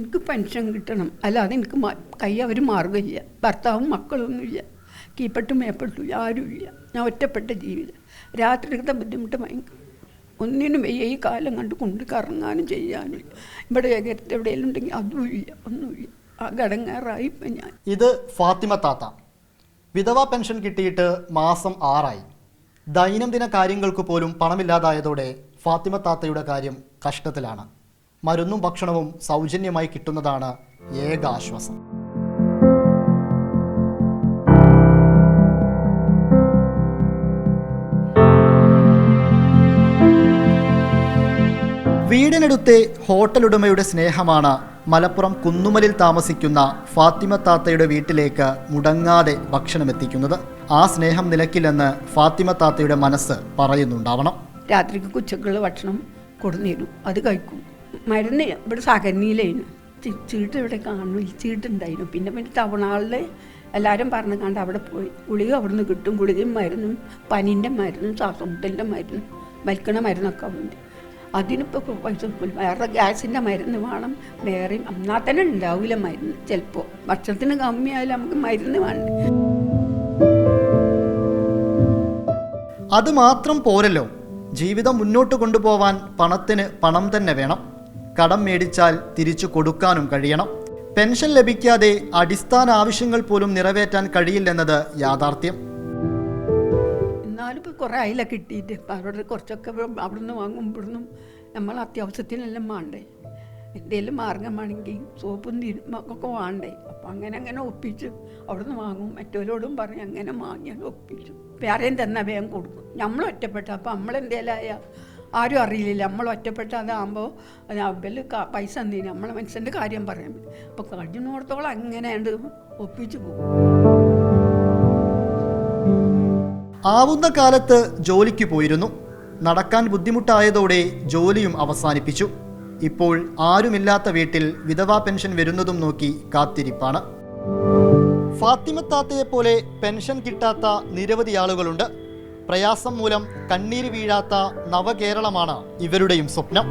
എനിക്ക് പെൻഷൻ കിട്ടണം. അല്ലാതെ എനിക്ക് കൈ അവർ മാർഗമില്ല ഭർത്താവും മക്കളൊന്നുമില്ല. കീപ്പട്ടും മേപ്പട്ടും ആരുമില്ല. ഞാൻ ഒറ്റപ്പെട്ട ജീവിതം. രാത്രിയുടെ ബുദ്ധിമുട്ട് ഭയങ്കര ഒന്നിനും ഈ കാലം കണ്ട് കൊണ്ട് കറങ്ങാനും ചെയ്യാനും ഇവിടെ ഏകരത്ത് എവിടെയെങ്കിലും ഉണ്ടെങ്കിൽ അതുമില്ല ഒന്നുമില്ല. ആ ഘടങ്ങാറായി ഇപ്പം ഞാൻ. ഇത് ഫാത്തിമ താത്ത. വിധവാ പെൻഷൻ കിട്ടിയിട്ട് മാസം ആറായി. ദൈനംദിന കാര്യങ്ങൾക്ക് പോലും പണമില്ലാതായതോടെ ഫാത്തിമ താത്തയുടെ കാര്യം കഷ്ടത്തിലാണ്. മരുന്നും ഭക്ഷണവും സൗജന്യമായി കിട്ടുന്നതാണ് ഏക ആശ്വാസം വീടിനടുത്തെ ഹോട്ടലുടമയുടെ സ്നേഹമാണ് മലപ്പുറം കുന്നുമലിൽ താമസിക്കുന്ന ഫാത്തിമ താത്തയുടെ വീട്ടിലേക്ക് മുടങ്ങാതെ ഭക്ഷണം ഭക്ഷണമെത്തിക്കുന്നത്. ആ സ്നേഹം നിലക്കില്ലെന്ന് ഫാത്തിമ താത്തയുടെ മനസ്സ് പറയുന്നുണ്ടാവണം. രാത്രിക്ക് കുച്ചക്കുള്ള ഭക്ഷണം കൊടുന്നിരും അത് കഴിക്കും. മരുന്ന് ഇവിടെ സഹനിയിലായിരുന്നു ചീട്ട് ഇവിടെ കാണുന്നു. ചീട്ടുണ്ടായിരുന്നു പിന്നെ പിന്നെ തവണകളിൽ എല്ലാവരും പറഞ്ഞു കണ്ട് അവിടെ പോയി. ഗുളിക അവിടെ നിന്ന് കിട്ടും. ഗുളികയും മരുന്നും പനീന്റെ മരുന്നും ശ്വാസമുട്ടലിന്റെ മരുന്നും വലിക്കണ മരുന്നൊക്കെ ഉണ്ട്. അതിനിപ്പോൾ പൈസ. വേറെ ഗ്യാസിന്റെ മരുന്ന് വേണം. വേറെയും എന്നാൽ തന്നെ ഉണ്ടാവില്ല മരുന്ന്. ചിലപ്പോൾ ഭക്ഷണത്തിന് കമ്മിയായാലും നമുക്ക് മരുന്ന് വേണ്ട. അത് മാത്രം പോരല്ലോ. ജീവിതം മുന്നോട്ട് കൊണ്ടുപോവാൻ പണത്തിന് പണം തന്നെ വേണം. കടം മേടിച്ചാൽ തിരിച്ചു കൊടുക്കാനും കഴിയണം. പെൻഷൻ ലഭിക്കാതെ അടിസ്ഥാന ആവശ്യങ്ങൾ പോലും നിറവേറ്റാൻ കഴിയില്ലെന്നത് യാഥാർത്ഥ്യം. എന്നാലും ഇപ്പോൾ കുറേ അയില കിട്ടിയിട്ട്. ഇപ്പം അവിടെ കുറച്ചൊക്കെ അവിടുന്ന് വാങ്ങും ഇവിടുന്നും നമ്മൾ അത്യാവശ്യത്തിനെല്ലാം വേണ്ടേ എന്തെങ്കിലും മാർഗമാണെങ്കിൽ സോപ്പും തിരുമൊക്കെ വേണ്ടേ. അപ്പം അങ്ങനെ അങ്ങനെ ഒപ്പിച്ച് അവിടുന്ന് വാങ്ങും. മറ്റവരോടും പറഞ്ഞ് അങ്ങനെ വാങ്ങി ഒപ്പിച്ചു. വേറെയും തന്നെ വേഗം കൊടുക്കും. നമ്മൾ ഒറ്റപ്പെട്ട അപ്പം നമ്മളെന്തേലായ ആരും അറിയില്ല. നമ്മൾ ഒറ്റപ്പെട്ട അതാകുമ്പോൾ അവൽ പൈസ എന്തിനു? നമ്മളെ മനുഷ്യന്റെ കാര്യം പറയാൻ അപ്പോൾ കഴിഞ്ഞോടത്തോളം അങ്ങനെ ഉണ്ട് ഒപ്പിച്ചു പോകും. ആവുന്ന കാലത്ത് ജോലിക്ക് പോയിരുന്നു. നടക്കാൻ ബുദ്ധിമുട്ടായതോടെ ജോലിയും അവസാനിപ്പിച്ചു. ഇപ്പോൾ ആരുമില്ലാത്ത വീട്ടിൽ വിധവാ പെൻഷൻ വരുന്നതും നോക്കി കാത്തിരിപ്പാണ്. ഫാത്തിമത്താത്തയെ പോലെ പെൻഷൻ കിട്ടാത്ത നിരവധി ആളുകളുണ്ട്. പ്രയാസം മൂലം കണ്ണീര് വീഴാത്ത നവകേരളമാണ് ഇവരുടെയും സ്വപ്നം.